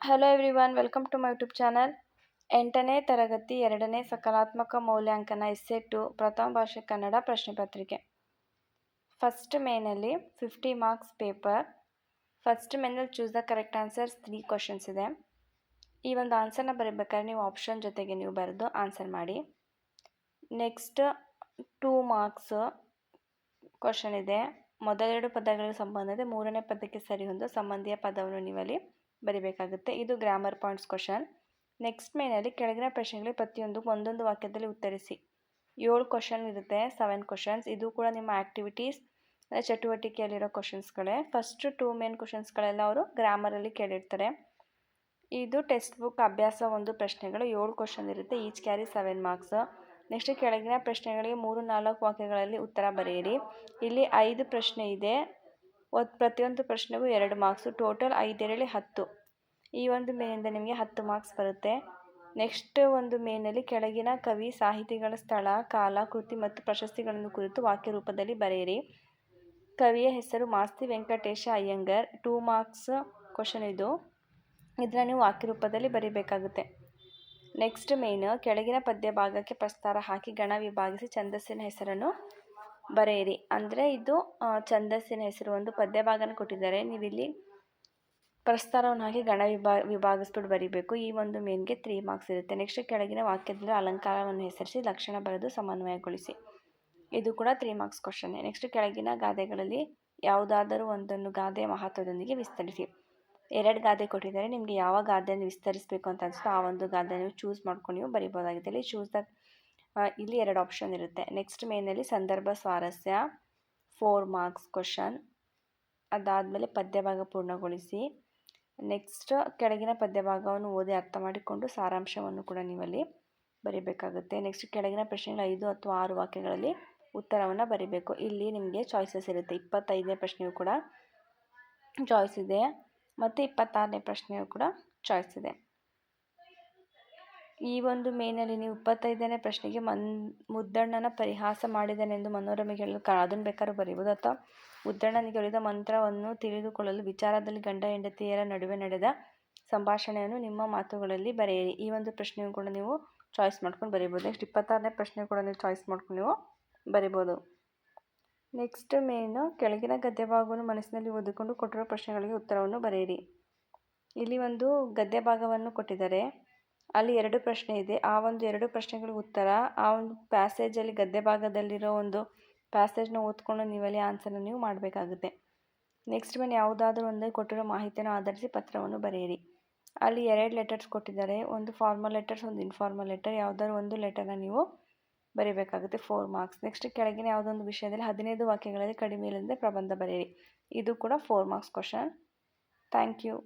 Hello everyone welcome to my YouTube channel ಎಂಟನೇ ತರಗತಿ, ಎರಡನೇ ಸಕಾರಾತ್ಮಕ ಮೌಲ್ಯಾಂಕನ ಎಸ್ಸೆ ಟು ಪ್ರಥಮ ಭಾಷೆ ಕನ್ನಡ ಪ್ರಶ್ನೆ ಪತ್ರಿಕೆ. ಫಸ್ಟ್ ಮೇನಲ್ಲಿ ಫಿಫ್ಟಿ ಮಾರ್ಕ್ಸ್ ಪೇಪರ್ ಫಸ್ಟ್ ಮೇನಲ್ಲಿ choose the correct answers three questions ಇದೆ. ಈ ಒಂದು ಆನ್ಸರ್ನ ಬರೀಬೇಕಾದ್ರೆ ನೀವು ಆಪ್ಷನ್ ಜೊತೆಗೆ ನೀವು ಬರೆದು ಆನ್ಸರ್ ಮಾಡಿ. ನೆಕ್ಸ್ಟ್ ಟೂ ಮಾರ್ಕ್ಸ್ ಕ್ವಶನ್ ಇದೆ. ಮೊದಲೆರಡು ಪದಗಳಿಗೆ ಸಂಬಂಧ ಇದೆ, ಮೂರನೇ ಪದಕ್ಕೆ ಸರಿ ಹೊಂದು ಸಂಬಂಧಿಯ ಪದವನ್ನು ನೀವಲ್ಲಿ ಬರಿಬೇಕಾಗುತ್ತೆ. ಇದು ಗ್ರಾಮರ್ ಪಾಯಿಂಟ್ಸ್ ಕ್ವಶನ್ ನೆಕ್ಸ್ಟ್ ಮೇನಲ್ಲಿ ಕೆಳಗಿನ ಪ್ರಶ್ನೆಗಳಿಗೆ ಪ್ರತಿಯೊಂದು ಒಂದೊಂದು ವಾಕ್ಯದಲ್ಲಿ ಉತ್ತರಿಸಿ. ಏಳು ಕ್ವಶನ್ ಇರುತ್ತೆ ಸೆವೆನ್ ಕ್ವಶನ್ಸ್ ಇದು ಕೂಡ ನಿಮ್ಮ ಆ್ಯಕ್ಟಿವಿಟೀಸ್ ಚಟುವಟಿಕೆಯಲ್ಲಿರೋ ಕ್ವಶನ್ಸ್ಗಳೇ ಫಸ್ಟ್ ಟೂ ಮೇನ್ ಕ್ವಶನ್ಸ್ಗಳೆಲ್ಲ ಅವರು ಗ್ರಾಮರಲ್ಲಿ ಕೇಳಿರ್ತಾರೆ. ಇದು ಟೆಕ್ಸ್ಟ್ ಬುಕ್ ಅಭ್ಯಾಸ ಒಂದು ಪ್ರಶ್ನೆಗಳು. ಏಳು ಕ್ವಶನ್ ಇರುತ್ತೆ each carry seven marks next ಕೆಳಗಿನ ಪ್ರಶ್ನೆಗಳಿಗೆ ಮೂರು ನಾಲ್ಕು ವಾಕ್ಯಗಳಲ್ಲಿ ಉತ್ತರ ಬರೆಯಿರಿ. ಇಲ್ಲಿ ಐದು ಪ್ರಶ್ನೆ ಇದೆ. ಒಂದು, ಪ್ರತಿಯೊಂದು ಪ್ರಶ್ನೆಗೂ ಎರಡು ಮಾರ್ಕ್ಸು ಟೋಟಲ್ ಐದೆರಳಿ ಹತ್ತು. ಈ ಒಂದು ಮೇನಿಂದ ನಿಮಗೆ ಹತ್ತು ಮಾರ್ಕ್ಸ್ ಬರುತ್ತೆ. ನೆಕ್ಸ್ಟ್ ಒಂದು ಮೇನಲ್ಲಿ ಕೆಳಗಿನ ಕವಿ, ಸಾಹಿತಿಗಳ ಸ್ಥಳ, ಕಾಲ, ಕೃತಿ ಮತ್ತು ಪ್ರಶಸ್ತಿಗಳನ್ನು ಕುರಿತು ವಾಕ್ಯ ರೂಪದಲ್ಲಿ ಬರೆಯಿರಿ. ಕವಿಯ ಹೆಸರು Masti Venkatesha Iyengar. Two marks question ಇದು. ಇದನ್ನು ನೀವು ವಾಕ್ಯ ರೂಪದಲ್ಲಿ ಬರೀಬೇಕಾಗುತ್ತೆ. ನೆಕ್ಸ್ಟ್ ಮೇನ್ ಕೆಳಗಿನ ಪದ್ಯ ಭಾಗಕ್ಕೆ ಪ್ರಸ್ತಾರ ಹಾಕಿ ಗಣ ವಿಭಾಗಿಸಿ ಛಂದಸ್ಸಿನ ಹೆಸರನ್ನು ಬರೆಯಿರಿ. ಅಂದರೆ ಇದು ಛಂದಸ್ಸಿನ ಹೆಸರು. ಒಂದು ಪದ್ಯ ಭಾಗನ ಕೊಟ್ಟಿದ್ದಾರೆ. ನೀವಿಲ್ಲಿ ಪ್ರಸ್ತಾರವನ್ನು ಹಾಕಿ ಗಣ ವಿಭಾ, ವಿಭಾಗಿಸ್ಬಿಟ್ಟು ಬರೀಬೇಕು. ಈ ಒಂದು ಮೇನ್ಗೆ ತ್ರೀ ಮಾರ್ಕ್ಸ್ ಇರುತ್ತೆ. ನೆಕ್ಸ್ಟ್ ಕೆಳಗಿನ ವಾಕ್ಯದಲ್ಲಿ ಅಲಂಕಾರವನ್ನು ಹೆಸರಿಸಿ, ಲಕ್ಷಣ ಬರೆದು ಸಮನ್ವಯಗೊಳಿಸಿ. ಇದು ಕೂಡ ತ್ರೀ ಮಾರ್ಕ್ಸ್ ಕ್ವಶನ್ ನೆಕ್ಸ್ಟ್ ಕೆಳಗಿನ ಗಾದೆಗಳಲ್ಲಿ ಯಾವುದಾದರೂ ಒಂದನ್ನು ಗಾದೆಯ ಮಹತ್ವದೊಂದಿಗೆ ವಿಸ್ತರಿಸಿ. ಎರಡು ಗಾದೆ ಕೊಟ್ಟಿದ್ದಾರೆ. ನಿಮಗೆ ಯಾವ ಗಾದೆಯನ್ನು ವಿಸ್ತರಿಸಬೇಕು ಅಂತ ಅನಿಸುತ್ತೋ ಆ ಒಂದು ಗಾದೆ ನೀವು ಚೂಸ್ ಮಾಡ್ಕೊಂಡು ನೀವು ಬರಿಬೋದಾಗಿದೆ ಇಲ್ಲಿ ಚೂಸ್ ದ ಇಲ್ಲಿ ಎರಡು ಆಪ್ಷನ್ ಇರುತ್ತೆ. ನೆಕ್ಸ್ಟ್ ಮೇನಲ್ಲಿ ಸಂದರ್ಭ ಸ್ವಾರಸ್ಯ ಫೋರ್ ಮಾರ್ಕ್ಸ್ ಕ್ವಶನ್ ಅದಾದಮೇಲೆ ಪದ್ಯಭಾಗ ಪೂರ್ಣಗೊಳಿಸಿ. ನೆಕ್ಸ್ಟ್ ಕೆಳಗಿನ ಪದ್ಯಭಾಗವನ್ನು ಓದಿ ಅರ್ಥ ಮಾಡಿಕೊಂಡು ಸಾರಾಂಶವನ್ನು ಕೂಡ ನೀವಲ್ಲಿ ಬರೀಬೇಕಾಗುತ್ತೆ. ನೆಕ್ಸ್ಟ್ ಕೆಳಗಿನ ಪ್ರಶ್ನೆಗಳು ಐದು ಅಥವಾ ಆರು ವಾಕ್ಯಗಳಲ್ಲಿ ಉತ್ತರವನ್ನು ಬರೀಬೇಕು. ಇಲ್ಲಿ ನಿಮಗೆ ಚಾಯ್ಸಸ್ ಇರುತ್ತೆ. ಇಪ್ಪತ್ತೈದನೇ ಪ್ರಶ್ನೆಯು ಕೂಡ ಚಾಯ್ಸ್ ಇದೆ. ಮತ್ತು ಇಪ್ಪತ್ತಾರನೇ ಪ್ರಶ್ನೆಯು ಕೂಡ ಚಾಯ್ಸ್ ಇದೆ. ಈ ಒಂದು ಮೇನಲ್ಲಿ ನೀವು ಇಪ್ಪತ್ತೈದನೇ ಪ್ರಶ್ನೆಗೆ ಮನ್, ಮುದ್ದಣ್ಣನ ಪರಿಹಾಸ ಮಾಡಿದನೆಂದು ಮನೋರಮೆಗೆ ಹೇಳಲು ಕ, ಅದನ್ನು ಬೇಕಾದ್ರೂ ಬರೀಬೋದು. ಅಥವಾ ಮುದ್ದಣ್ಣನಿಗೆ ಹೇಳಿದ ಮಂತ್ರವನ್ನು ತಿಳಿದುಕೊಳ್ಳಲು ವಿಚಾರದಲ್ಲಿ ಗಂಡ ಹೆಂಡತಿಯರ ನಡುವೆ ನಡೆದ ಸಂಭಾಷಣೆಯನ್ನು ನಿಮ್ಮ ಮಾತುಗಳಲ್ಲಿ ಬರೆಯಿರಿ. ಈ ಒಂದು ಪ್ರಶ್ನೆಯೂ ಕೂಡ ನೀವು ಚಾಯ್ಸ್ ಮಾಡ್ಕೊಂಡು ಬರೀಬೋದು. ನೆಕ್ಸ್ಟ್ ಇಪ್ಪತ್ತಾರನೇ ಪ್ರಶ್ನೆ ಕೂಡ ನೀವು ಚಾಯ್ಸ್ ಮಾಡ್ಕೊಂಡು ನೀವು ಬರಿಬೋದು. ನೆಕ್ಸ್ಟ್ ಮೇನು ಕೆಳಗಿನ ಗದ್ಯಭಾಗವನ್ನು ಮನಸ್ಸಿನಲ್ಲಿ ಓದಿಕೊಂಡು ಕೊಟ್ಟಿರೋ ಪ್ರಶ್ನೆಗಳಿಗೆ ಉತ್ತರವನ್ನು ಬರೆಯಿರಿ. ಇಲ್ಲಿ ಒಂದು ಗದ್ಯ ಭಾಗವನ್ನು ಕೊಟ್ಟಿದ್ದಾರೆ. ಅಲ್ಲಿ ಎರಡು ಪ್ರಶ್ನೆ ಇದೆ. ಆ ಒಂದು ಎರಡು ಪ್ರಶ್ನೆಗಳ ಉತ್ತರ. ಆ ಒಂದು ಪ್ಯಾಸೇಜಲ್ಲಿ ಗದ್ದೆ ಭಾಗದಲ್ಲಿರೋ ಒಂದು ಪ್ಯಾಸೇಜ್ನ ಓದ್ಕೊಂಡು ನೀವಲ್ಲಿ ಆನ್ಸರ್ನ ನೀವು ಮಾಡಬೇಕಾಗುತ್ತೆ. ನೆಕ್ಸ್ಟ್ ಮೇಲೆ ಯಾವುದಾದ್ರೂ ಒಂದು ಕೊಟ್ಟಿರೋ ಮಾಹಿತಿಯನ್ನು ಆಧರಿಸಿ ಪತ್ರವನ್ನು ಬರೆಯಿರಿ. ಅಲ್ಲಿ ಎರಡು ಲೆಟರ್ಸ್ ಕೊಟ್ಟಿದ್ದಾರೆ. ಒಂದು ಫಾರ್ಮಲ್ ಲೆಟರ್ಸ್ ಒಂದು ಇನ್ಫಾರ್ಮಲ್ ಲೆಟರ್ ಯಾವುದಾದ್ರು ಒಂದು ಲೆಟರ್ನ ನೀವು ಬರೀಬೇಕಾಗುತ್ತೆ ಫೋರ್ ಮಾರ್ಕ್ಸ್ ನೆಕ್ಸ್ಟ್ ಕೆಳಗಿನ ಯಾವುದೊಂದು ವಿಷಯದಲ್ಲಿ ಹದಿನೈದು ವಾಕ್ಯಗಳಲ್ಲಿ ಕಡಿಮೆ ಇಲ್ಲದೆ ಪ್ರಬಂಧ ಬರೆಯಿರಿ. ಇದು ಕೂಡ four marks question thank you